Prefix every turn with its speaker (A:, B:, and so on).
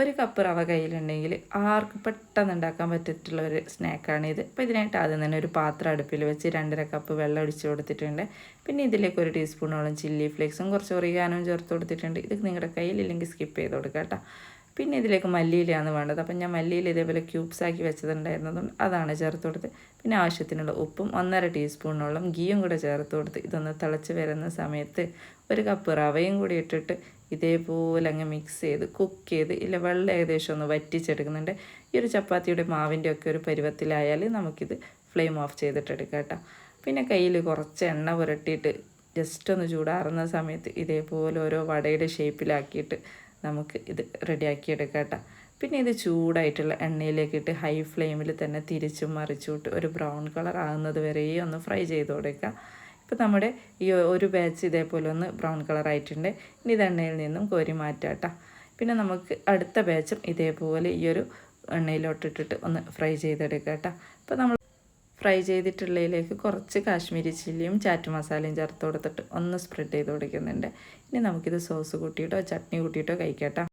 A: ഒരു കപ്പ് റവ കയ്യിലുണ്ടെങ്കിൽ ആർക്ക് പെട്ടെന്ന് ഉണ്ടാക്കാൻ പറ്റിയിട്ടുള്ള ഒരു സ്നാക്കാണ് ഇത്. അപ്പോൾ ഇതിനായിട്ട് ആദ്യം തന്നെ ഒരു പാത്രം അടുപ്പിൽ വെച്ച് രണ്ടര കപ്പ് വെള്ളം ഒഴിച്ച് കൊടുത്തിട്ടുണ്ട്. പിന്നെ ഇതിലേക്ക് ഒരു ടീസ്പൂണോളം ചില്ലി ഫ്ലേക്സും കുറച്ച് ഒറിയാനും ചേർത്ത് കൊടുത്തിട്ടുണ്ട്. ഇത് നിങ്ങളുടെ കയ്യിലില്ലെങ്കിൽ സ്കിപ്പ് ചെയ്ത് കൊടുക്കുക കേട്ടോ. പിന്നെ ഇതിലേക്ക് മല്ലിയിലയാണ് വേണ്ടത്. അപ്പം ഞാൻ മല്ലിയില ഇതേപോലെ ക്യൂബ്സ് ആക്കി വെച്ചതുണ്ടായിരുന്നതുകൊണ്ട് അതാണ് ചേർത്ത് കൊടുത്ത് പിന്നെ ആവശ്യത്തിനുള്ള ഉപ്പും ഒന്നര ടീസ്പൂണോളം ഗീയും കൂടെ ചേർത്ത് കൊടുത്ത് ഇതൊന്ന് തിളച്ച് വരുന്ന സമയത്ത് ഒരു കപ്പ് റവയും കൂടി ഇട്ടിട്ട് ഇതേപോലെ അങ്ങ് മിക്സ് ചെയ്ത് കുക്ക് ചെയ്ത് ഇല്ല വെള്ളം ഏകദേശം ഒന്ന് വറ്റിച്ചെടുക്കുന്നുണ്ട്. ഈ ഒരു ചപ്പാത്തിയുടെ മാവിന്റെ ഒക്കെ ഒരു പരുവത്തിലായാൽ നമുക്കിത് ഫ്ലെയിം ഓഫ് ചെയ്തിട്ടെടുക്കാം കേട്ടോ. പിന്നെ കയ്യിൽ കുറച്ച് എണ്ണ പുരട്ടിയിട്ട് ജസ്റ്റ് ഒന്ന് ചൂടാറുന്ന സമയത്ത് ഇതേപോലെ ഓരോ വടയുടെ ഷേപ്പിലാക്കിയിട്ട് നമുക്ക് ഇത് റെഡിയാക്കി എടുക്കാം കേട്ടോ പിന്നെ ഇത് ചൂടായിട്ടുള്ള എണ്ണയിലേക്ക് ഇട്ട് ഹൈ ഫ്ലെയിമിൽ തന്നെ തിരിച്ചും മറിച്ചുവിട്ട് ഒരു ബ്രൗൺ കളർ ആകുന്നത് വരെ ഒന്ന് ഫ്രൈ ചെയ്ത് കൊടുക്കുക ഇപ്പോൾ നമ്മുടെ ഈ ഒരു ബാച്ച് ഇതേപോലെ ഒന്ന് ബ്രൗൺ കളർ ആയിട്ടുണ്ട്. ഇനി ഇത് എണ്ണയിൽ നിന്നും കോരി മാറ്റാം പിന്നെ നമുക്ക് അടുത്ത ബാച്ചും ഇതേപോലെ ഈ ഒരു എണ്ണയിലോട്ടിട്ടിട്ട് ഒന്ന് ഫ്രൈ ചെയ്തെടുക്കാം കേട്ടോ ഇപ്പോൾ നമ്മൾ ഫ്രൈ ചെയ്തിട്ടുള്ളതിലേക്ക് കുറച്ച് കാശ്മീരി ചില്ലിയും ചാറ്റ് മസാലയും ചേർത്ത് കൊടുത്തിട്ട് ഒന്ന് സ്പ്രെഡ് ചെയ്ത് കൊടുക്കുന്നുണ്ട്. ഇനി നമുക്കിത് സോസ് കൂട്ടിയിട്ടോ ചട്നി കൂട്ടിയിട്ടോ കഴിക്കാം